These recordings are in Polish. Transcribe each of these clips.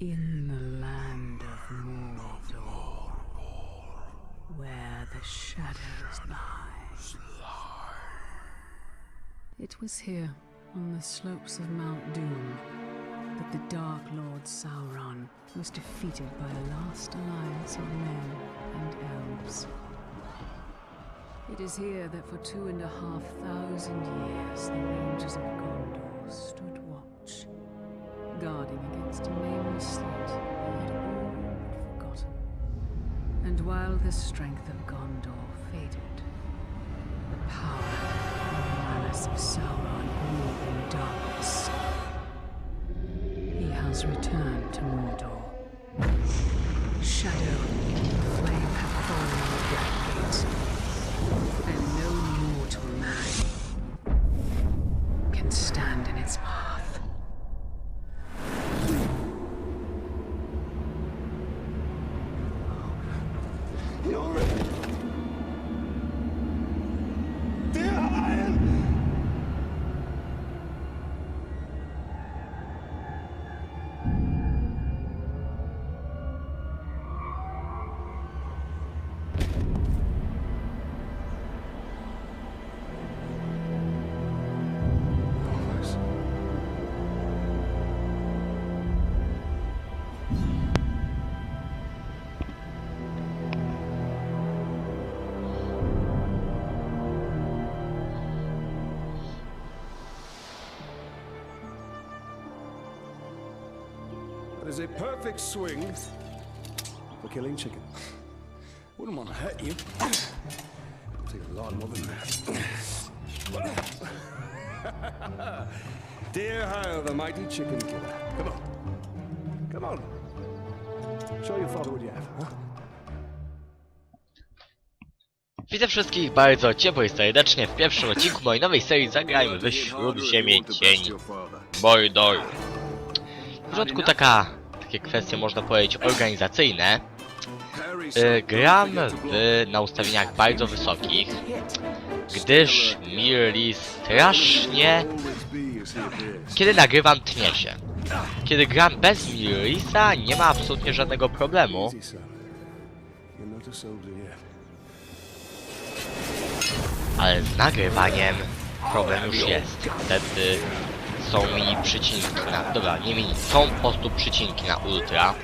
In the land of Mordor, where the shadows lie. It was here, on the slopes of Mount Doom, that the Dark Lord Sauron was defeated by a last alliance of men and elves. It is here that for two and a half thousand years the Rangers of Gondor stood guarding against a nameless had all but forgotten. And while the strength of Gondor faded, the power and malice of Sauron grew in darkness. He has returned to Mordor. Shadow and flame have fallen on the Black Gate, and no is a perfect swing for killing chicken. Wouldn't want to hurt you. It'll take a lot more than that. Dear Hyle, the mighty chicken killer. Come on. Come on. Show your father what you have, huh? Witam wszystkich bardzo ciepło i serdecznie w pierwszym odcinku mojej nowej serii Zagrajmy we Śródziemie Cieni Mordor. W porządku taka, takie kwestie można powiedzieć organizacyjne. Y, gram w, na ustawieniach bardzo wysokich, gdyż Mirli strasznie, kiedy nagrywam, tnie się. Kiedy gram bez Mirlisa, nie ma absolutnie żadnego problemu. Ale z nagrywaniem problem już jest. Wtedy są mini przycinki na... Dobra, nie mini, są po prostu przycinki na ultra.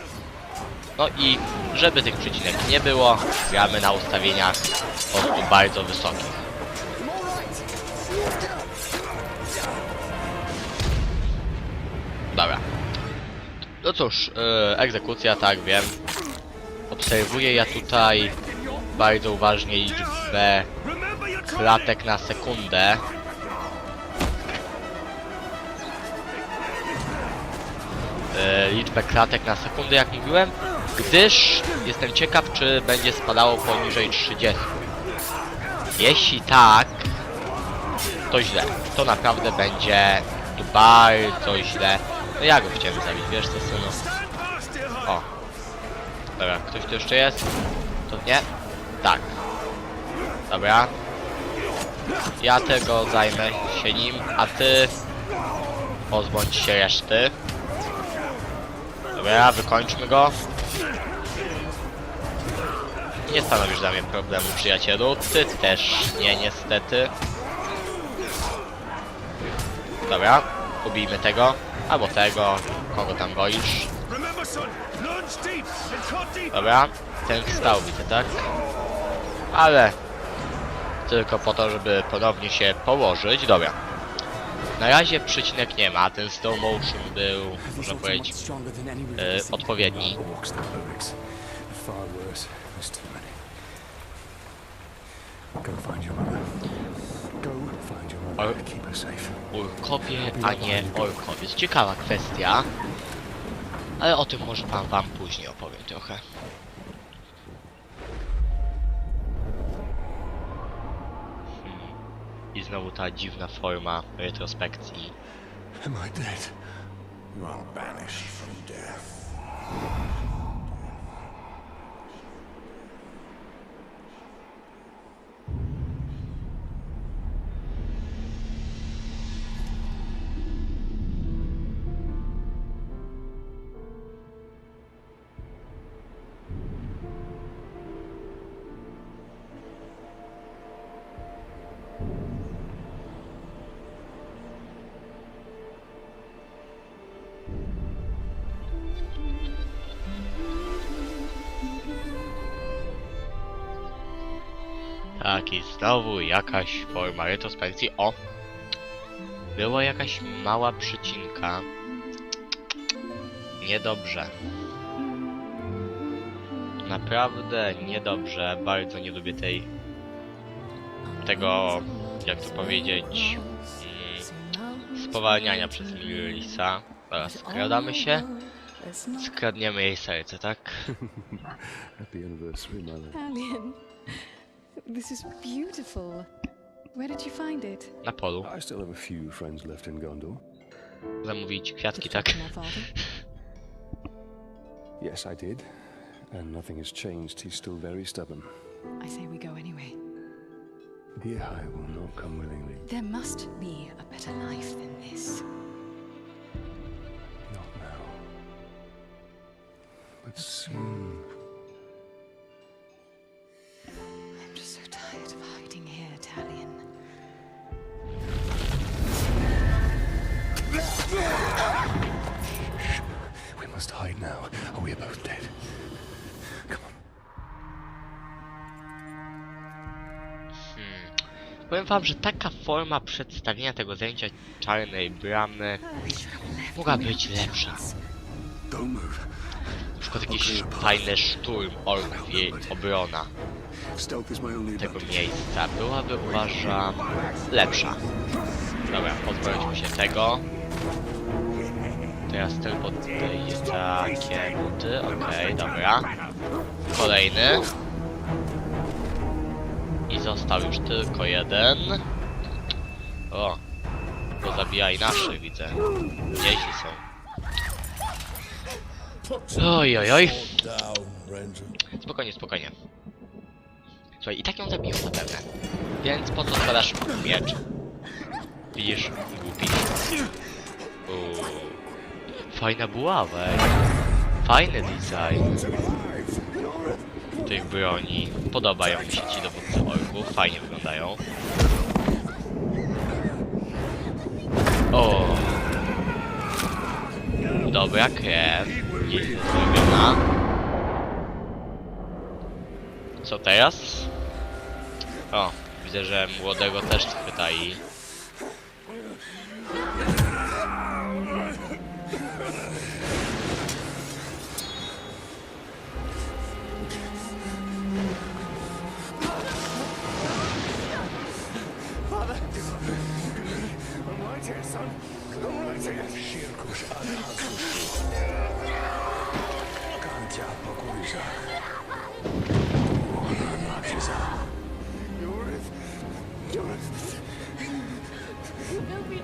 No i żeby tych przycinek nie było, gramy na ustawieniach po prostu bardzo wysokich. Dobra. No cóż, yy, egzekucja, tak wiem. Obserwuję ja tutaj bardzo uważnie liczbę klatek na sekundę. E, liczbę klatek na sekundę, jak mówiłem, gdyż jestem ciekaw, czy będzie spadało poniżej 30. Jeśli tak, to źle. To naprawdę będzie tu bardzo źle. No ja go chciałem zabić, wiesz co, synu? O. Dobra, ktoś tu jeszcze jest? To nie? Tak. Dobra. Ja tego zajmę się nim, a ty pozbądź się reszty. Dobra, wykończmy go. Nie stanowisz dla mnie problemu, przyjacielu. Ty też nie, niestety. Dobra, ubijmy tego. Albo tego, kogo tam boisz. Dobra, ten wstał, widzę, tak? Ale tylko po to, żeby ponownie się położyć. Dobra. Na razie przycinek nie ma, ten slow motion był, można powiedzieć, e, odpowiedni. Or-. Urkowie, a nie orkowie. Ciekawa kwestia, ale o tym może pan wam później opowiem trochę. I znowu ta dziwna forma retrospekcji. Am I dead? You are banished from death. Tak, i znowu jakaś forma retrospekcji. O! Była jakaś mała przycinka. Niedobrze. Naprawdę niedobrze. Bardzo nie lubię tej... tego... jak to powiedzieć... Mm, spowalniania przez Lisa. Teraz skradamy się. Skradniemy jej serce, tak? Happy anniversary, this is beautiful. Where did you find it? Na polu. I still have a few friends left in Gondor. Zamówić kwiatki, Did tak? you find? Yes, I did. And nothing has changed. He's still very stubborn. I say we go anyway. Here I will not come willingly. There must be a better life than this. Not now. But soon. Wam, że taka forma przedstawienia tego zajęcia czarnej bramy mogła być lepsza. Na przykład jakiś fajny szturm orków i obrona tego miejsca byłaby uważam lepsza. Dobra, pozbądźmy się tego. Teraz ten podejdzie takie buty, okej, dobra. Kolejny. I został już tylko jeden. O, bo zabijaj naszych, widzę. Mniejsi są. Oj, oj, oj. Spokojnie, spokojnie. Słuchaj, i tak ją zabiją zapewne. Więc po co składasz miecz? Widzisz, głupi. Uuu. Fajna buława. Fajny design tych broni. Podobają mi się ci dowódcy orków, fajnie wyglądają. O! Dobra krew. Nieźle zrobiona. Co teraz? O, widzę, że młodego też schwytali. I'm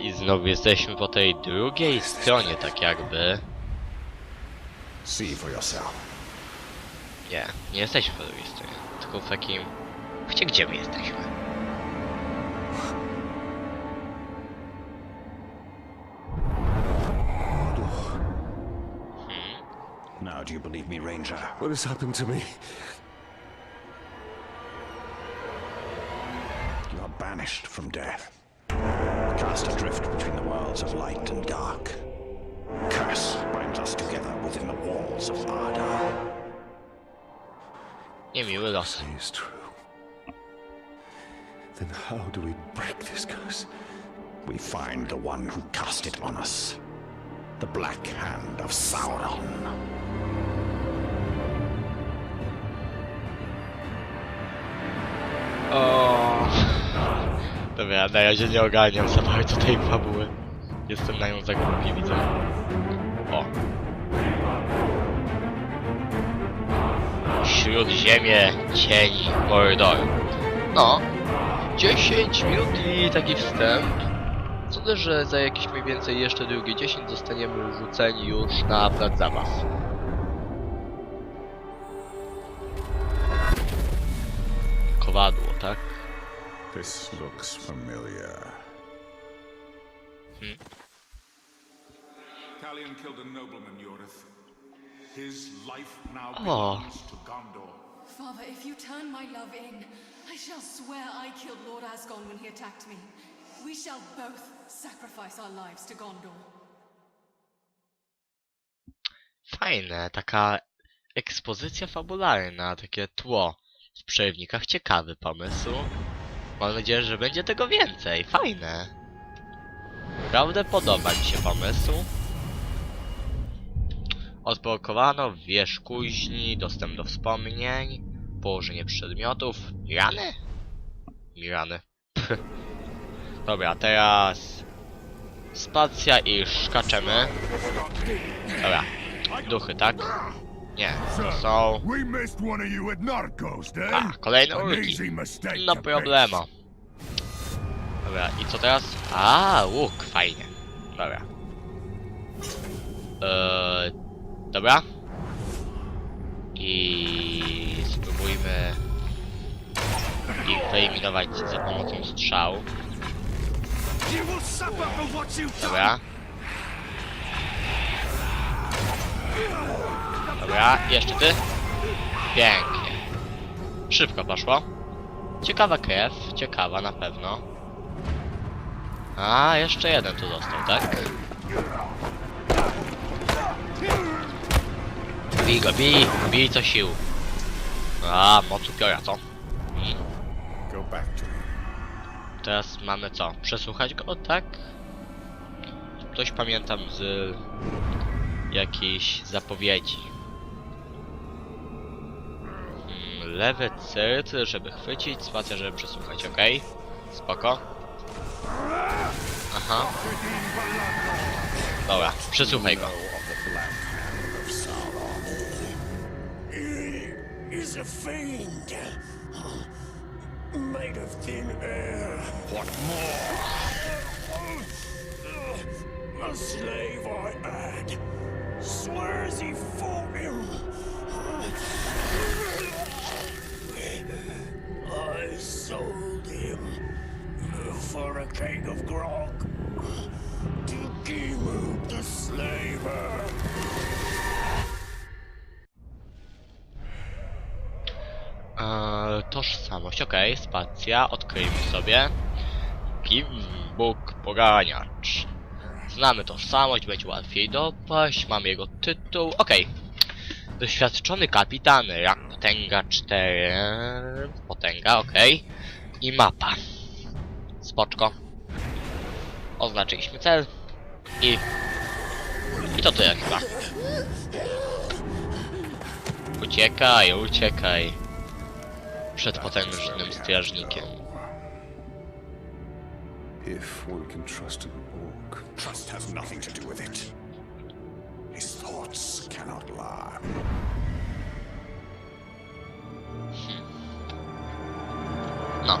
i znowu jesteśmy po tej drugiej stronie, tak jakby. See for yourself. Nie, nie jesteśmy po drugiej stronie. Tylko w takim... Gdzie, gdzie my jesteśmy? Now, do you believe me, Ranger? What has happened to me? Los. It is true. Then how do we break this curse? We find the one who cast it on us. The Black Hand of Sauron. O. Dobra, na razie nie ogarniam za bardzo tej fabuły. Jestem na nią za głupi, widzę. O. Śródziemie Cieni Mordoru. No, 10 minut i taki wstęp. Sądzę, że za jakieś mniej więcej jeszcze drugie 10 zostaniemy rzuceni już na plac zabaw. Kowadło, tak? This looks familiar. Talion killed a nobleman, Yorith. His life now belongs to Gondor. Father, if you turn my love in, I shall swear I killed Lord Asgon when he attacked me. We shall both sacrifice our lives to Gondor. Fajne, taka ekspozycja fabularna, takie tło w przerwnikach. Ciekawy pomysł. Mam nadzieję, że będzie tego więcej. Fajne. Naprawdę podoba mi się pomysł. Odblokowano wież kuźni, dostęp do wspomnień, położenie przedmiotów. Mirany? Mirany. Dobra, teraz... Spacja i szkaczemy. Dobra, duchy, tak? Nie, są... Eh? A, kolejne ulgi. No problemo. Dobra, i co teraz? A, łuk, fajnie. Dobra. Eee, dobra. I spróbujmy ich wyeliminować za pomocą done! Dobra. Dobra, jeszcze ty. Pięknie. Szybko poszło. Ciekawa krew, ciekawa na pewno. A, jeszcze jeden tu został, tak? Bij go, bij, bij co sił. A, moc upiora, co? Go back to him. Teraz mamy co? Przesłuchać go, tak? Coś pamiętam z jakiejś zapowiedzi. Mm, Lewy cyrt, żeby chwycić, spacja, żeby przesłuchać, ok? Spoko. Aha. Dobra, przesłuchaj go. A fiend. Made of thin air. What more? A slave I had. Swears he fought him. I sold him for a keg of grog to Gimu the slaver. Okej, spacja, odkryjmy sobie. Kim Bóg Poganiacz. Znamy tożsamość, będzie łatwiej dopaść, mamy jego tytuł, okej. Doświadczony kapitan, rank potęga 4, potęga, okej. I mapa. Spoczko. Oznaczyliśmy cel. I... I to tyle chyba. Uciekaj, uciekaj przed potężnym strażnikiem. If one can trust an orc. Trust has nothing to do with it. His thoughts cannot lie. No.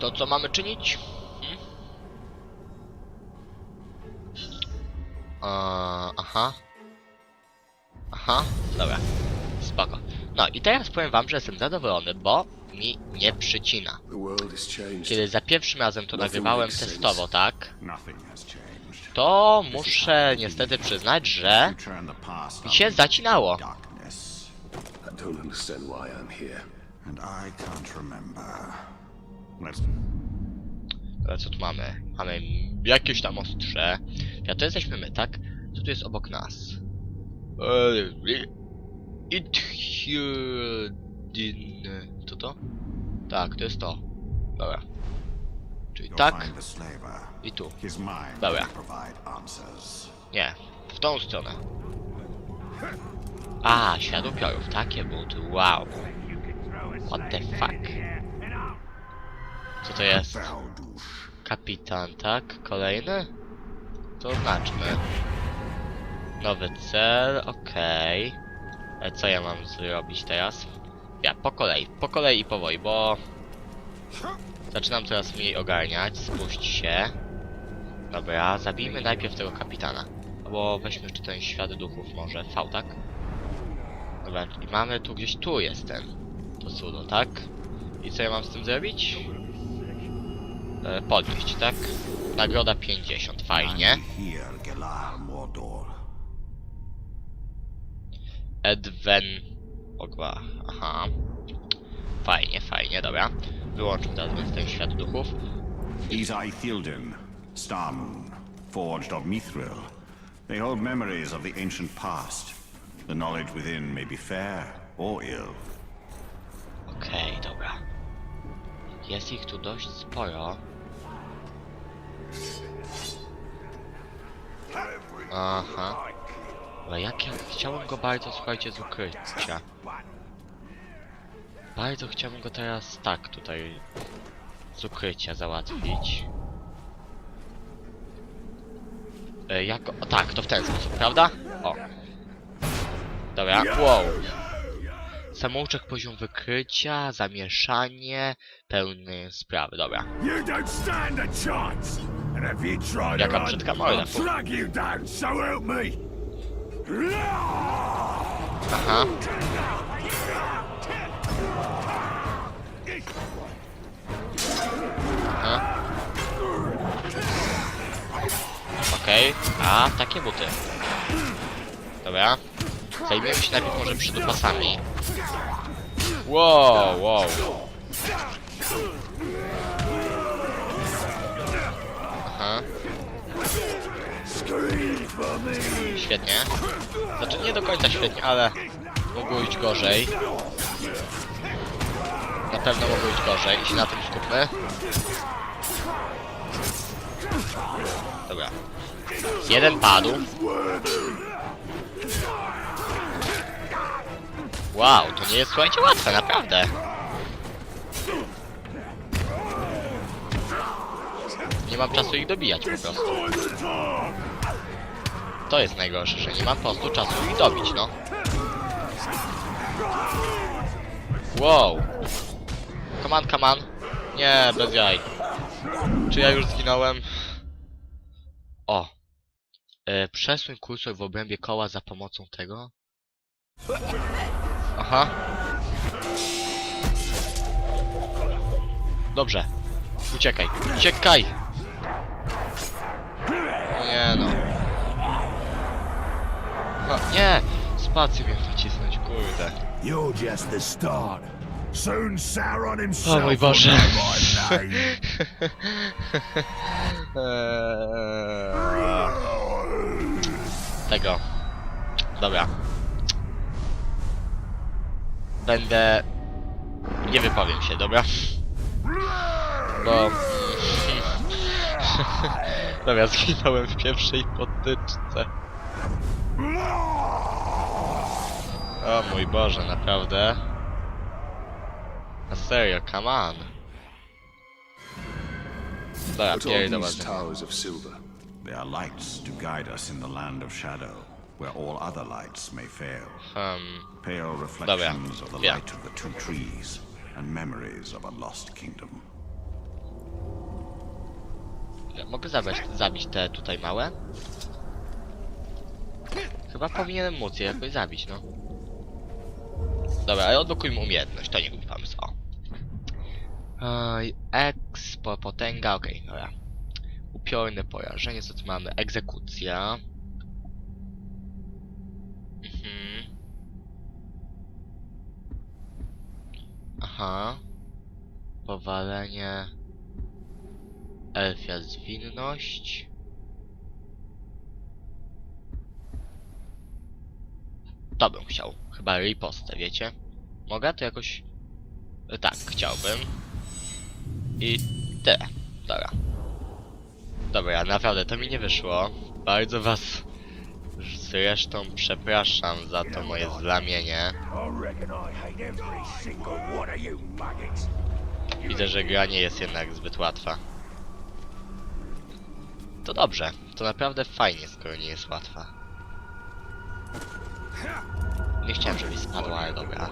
To co mamy czynić? Hmm? Eee, aha. Aha, dobra. Spoko. No i teraz powiem wam, że jestem zadowolony, bo mi nie przycina. Kiedy za pierwszym razem to nagrywałem testowo, tak? To muszę niestety przyznać, że mi się zacinało. Ale co tu mamy? Mamy jakieś tam ostrze. Ja to jesteśmy my, tak? Co tu jest obok nas? Eee, Ithyrdin... Co to? Tak, to jest to. Dobra. Czyli tak i tu. Dobra. Nie, w tą stronę. A, świat upiorów, takie buty, wow. What the fuck? Co to jest? Kapitan, tak? Kolejny? To oznaczmy. Nowy cel, okej. E, co ja mam zrobić teraz? Ja, po kolei, po kolei i powoli, bo... Zaczynam coraz mniej ogarniać, spuść się. Dobra, zabijmy najpierw tego kapitana. Albo weźmy jeszcze ten świat duchów, może V, tak? Dobra, i mamy tu gdzieś, tu jest ten. To cudo, tak? I co ja mam z tym zrobić? E, podnieść, tak? Nagroda 50, fajnie. Edwen... Ogła, aha. Fajnie, fajnie, dobra. Wyłączmy teraz więc ten świat duchów. Izai Thildin, Starmoon, forged of Mithril. They hold memories of the ancient past. The knowledge within may be fair or ill. Okej, dobra. Jest ich tu dość sporo. Aha. Ale jak ja chciałbym go bardzo, słuchajcie, z ukrycia. Bardzo chciałbym go teraz tak tutaj z ukrycia załatwić. E, jako... O, tak, to w ten sposób, prawda? O. Dobra, wow. Samouczek poziom wykrycia, zamieszanie, pełny sprawy, dobra. Jaka brzydka morda, Aha. Aha. Okej, a takie buty. Dobra. Zajmiemy się najpierw może przydupasami. Wow, wow. Aha. Świetnie. Znaczy nie do końca świetnie, ale mogło iść gorzej. Na pewno mogło iść gorzej i się na tym skupmy. Dobra. Jeden padł. Wow, to nie jest słuchajcie łatwe, naprawdę. Nie mam czasu ich dobijać po prostu. To jest najgorsze, że nie mam po prostu czasu ich dobić, no. Wow. Come on, come on. Nie, bez jaj. Czy ja już zginąłem? O. E, przesuń kursor w obrębie koła za pomocą tego. Aha. Dobrze. Uciekaj. Uciekaj! Nie no. No nie! Spację miałem nacisnąć, kurde. You're just the start. Soon Sauron himself O mój will Boże. know my name. Eee, Tego. Dobra. Będę... Nie wypowiem się, dobra? Bo... Dobra, zginąłem w pierwszej potyczce. O mój Boże, naprawdę? Na serio, come on. Dobra, pierdolę. these towers of silver? They are lights to guide us in the land of shadow, where all other lights may fail. Um, Pale reflections of the Yeah. light of the two trees, and memories of a lost kingdom. Ja mogę zabrać, zabić te tutaj małe? Chyba powinienem móc je jakoś zabić, no. Dobra, ale odblokujmy umiejętność, to nie głupi pomysł, o. Expo, potęga, okej, dobra. Upiorne porażenie, co tu mamy? Egzekucja. Mhm. Aha. Powalenie. Elfia zwinność. To bym chciał. Chyba ripostę, wiecie? Mogę to jakoś... Tak, chciałbym. I tyle. Dobra. Dobra, naprawdę to mi nie wyszło. Bardzo was zresztą przepraszam za to moje zlamienie. Widzę, że gra nie jest jednak zbyt łatwa. To dobrze, to naprawdę fajnie, skoro nie jest łatwa. Nie chciałem, żebyś spadł, ale dobra.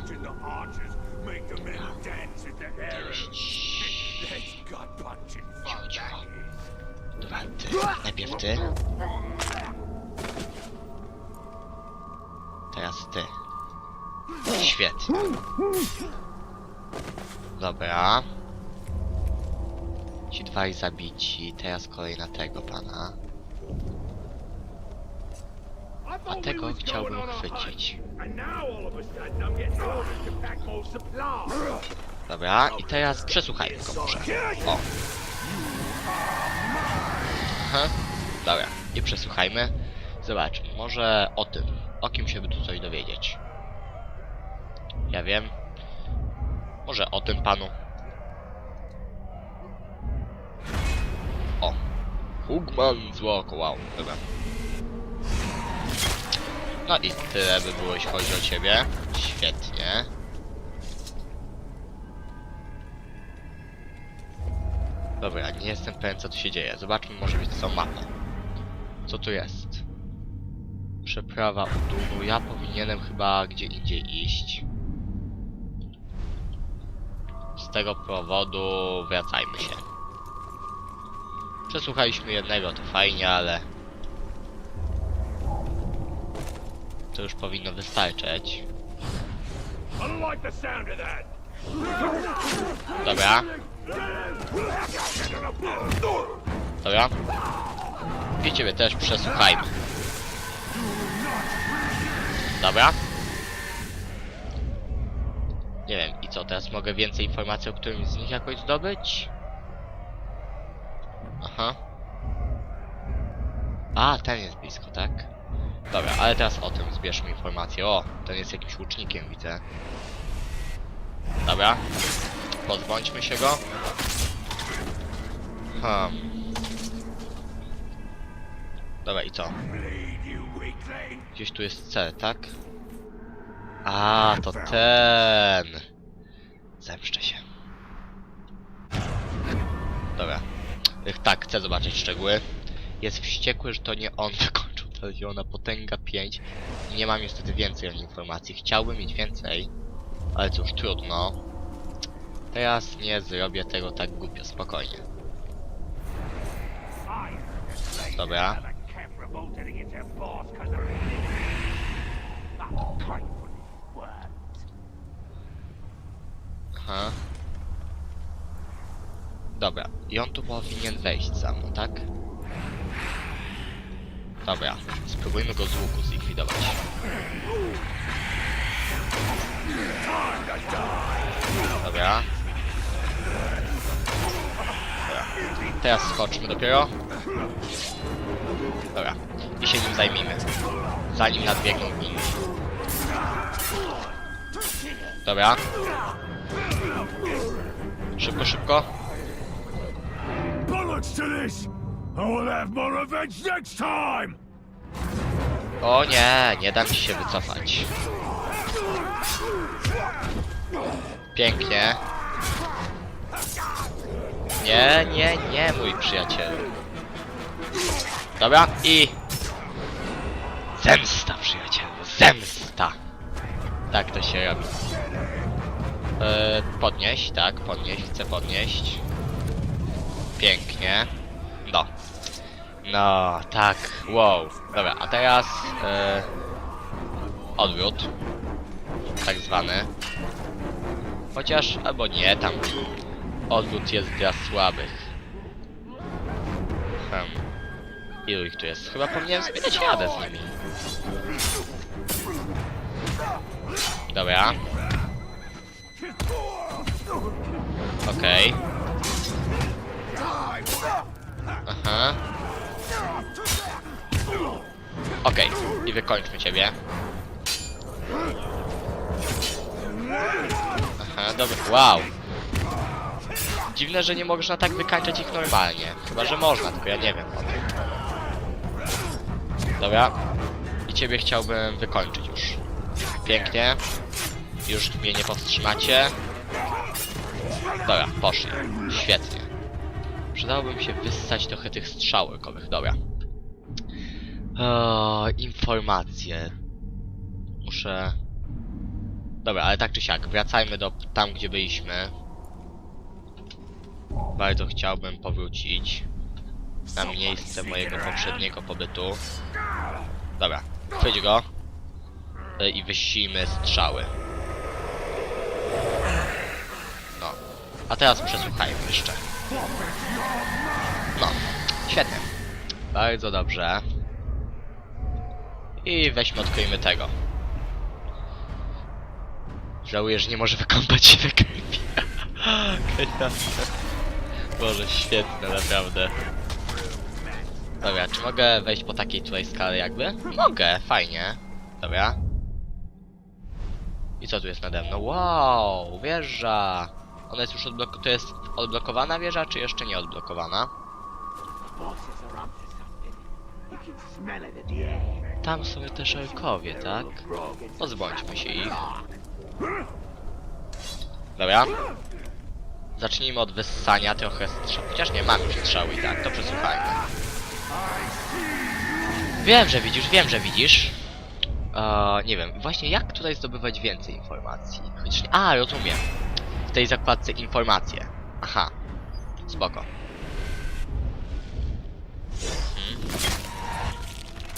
Dobra, ty. Najpierw ty. Teraz ty. Świetnie. Dobra. Ci dwaj zabici. Teraz kolej na tego pana. A tego chciałbym chwycić. Dobra, i teraz przesłuchajmy go może. O. Aha. Dobra, i przesłuchajmy. Zobaczmy, może o tym. O kim się by tu coś dowiedzieć. Ja wiem. Może o tym panu. O. Hugman wow, dobra. No i tyle by było, jeśli chodzi o ciebie. Świetnie. Dobra, nie jestem pewien co tu się dzieje. Zobaczmy może być co mapę. Co tu jest? Przeprawa u Dunu. Ja powinienem chyba gdzie indziej iść. Z tego powodu wracajmy się. Przesłuchaliśmy jednego, to fajnie, ale... To już powinno wystarczyć. Dobra. Dobra. I ciebie też przesłuchajmy. Dobra. Nie wiem, i co, teraz mogę więcej informacji o którymś z nich jakoś zdobyć? Aha. A, ten jest blisko, tak? Dobra, ale teraz o tym zbierzmy informacje. O, ten jest jakimś łucznikiem, widzę. Dobra. Pozbądźmy się go. Hmm. Dobra, i co? Gdzieś tu jest cel, tak? A, to ten. Zemszczę się. Dobra. Tak, chcę zobaczyć szczegóły. Jest wściekły, że to nie on to zielona potęga 5. Nie mam niestety więcej informacji. Chciałbym mieć więcej, ale cóż, trudno. Teraz nie zrobię tego tak głupio, spokojnie. Dobra. Aha. Dobra, i on tu powinien wejść za mną, tak? Dobra, spróbujmy go z łuku zlikwidować. Dobra. Dobra. Teraz skoczmy dopiero. Dobra, i się nim zajmijmy. Zanim nadbiegną inni. Dobra. Szybko, szybko. This! Next time! O nie, nie dam ci się wycofać. Pięknie. Nie, nie, nie, mój przyjacielu. Dobra, i... Zemsta, przyjacielu, zemsta. Tak to się robi. E, podnieść, tak, podnieść, chcę podnieść. Pięknie. No. Tak, wow. Dobra, a teraz e, odwrót. Tak zwany. Chociaż, albo nie, tam odwrót jest dla słabych. Hmm. Ilu ich tu jest? Chyba powinienem dać radę z nimi. Dobra. Okej. Aha. Okej, i wykończmy ciebie. Aha, dobra, wow. Dziwne, że nie można tak wykańczać ich normalnie. Chyba, że można, tylko ja nie wiem. Dobra. I ciebie chciałbym wykończyć już. Pięknie. Już mnie nie powstrzymacie. Dobra, poszli. Świetnie. Przydałoby mi się wyssać trochę tych strzałekowych, dobra. O, informacje. Muszę Dobra, ale tak czy siak, wracajmy do tam, gdzie byliśmy. Bardzo chciałbym powrócić na miejsce mojego poprzedniego pobytu. Dobra, chwyć go y, i wyścigmy strzały. No, a teraz przesłuchajmy jeszcze. No, świetnie. Bardzo dobrze. I weźmy, odkryjmy tego. Żałuję, że nie może wykąpać się. Genialne. Boże, świetne, naprawdę. Dobra, czy mogę wejść po takiej tutaj skale jakby? Mogę, fajnie. Dobra. I co tu jest nade mną? Wow, wieża! Ona jest już odblok... To jest odblokowana wieża, czy jeszcze nie odblokowana? Tam są też orkowie, tak? Pozbądźmy się ich. Dobra. Zacznijmy od wyssania trochę strzał. Chociaż nie mam już strzału i tak, to przesłuchajmy. Wiem, że widzisz, wiem, że widzisz. Eee, nie wiem, właśnie jak tutaj zdobywać więcej informacji? Chociaż nie... A, rozumiem. Tej zakładce informacje. Aha. Spoko. Mhm.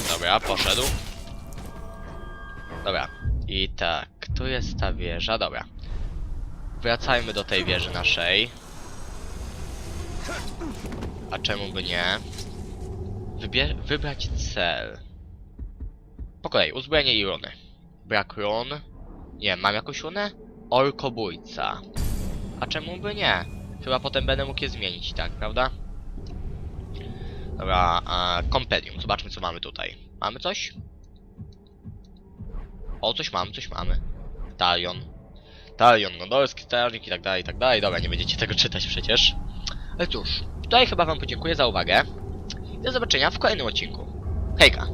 Dobra, poszedł. Dobra. I tak, tu jest ta wieża, dobra. Wracajmy do tej wieży naszej. A czemu by nie? Wybie wybrać cel. Po kolei, uzbrojenie i runy. Brak run. Nie, mam jakąś runę? Orkobójca. A czemu by nie? Chyba potem będę mógł je zmienić, tak, prawda? Dobra, a, kompendium. Zobaczmy co mamy tutaj. Mamy coś? O, coś mamy, coś mamy. Talion. Talion, gondolski strażnik i tak dalej, i tak dalej. Dobra, nie będziecie tego czytać przecież. Ale cóż, tutaj chyba wam podziękuję za uwagę. Do zobaczenia w kolejnym odcinku. Hejka!